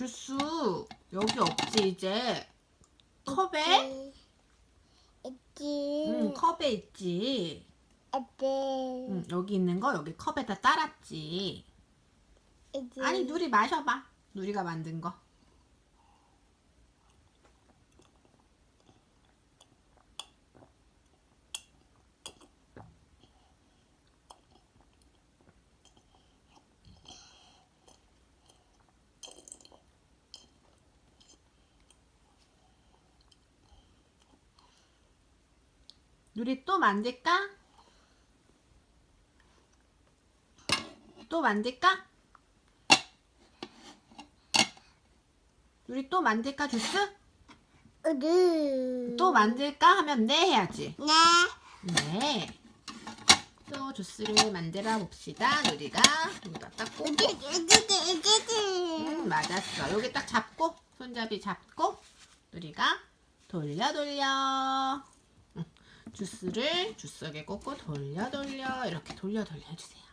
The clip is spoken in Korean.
주스 여기 없지 이제 컵에 있지. 응 컵에 있지 있지. 응 여기 있는 거 여기 컵에다 따랐지. 아니 누리 마셔봐 누리가 만든 거 누리 또 만들까? 또 만들까? 우리 또 만들까 주스? 으르. 또 만들까 하면 네 해야지. 네. 네. 또 주스를 만들어 봅시다. 누리가 여기다 으르, 으르. 음, 맞았어. 여기 딱 잡고 손잡이 잡고 누리가 돌려 돌려. 응, 주스를 주스에 꽂고 돌려 돌려 이렇게 돌려 돌려 해주세요.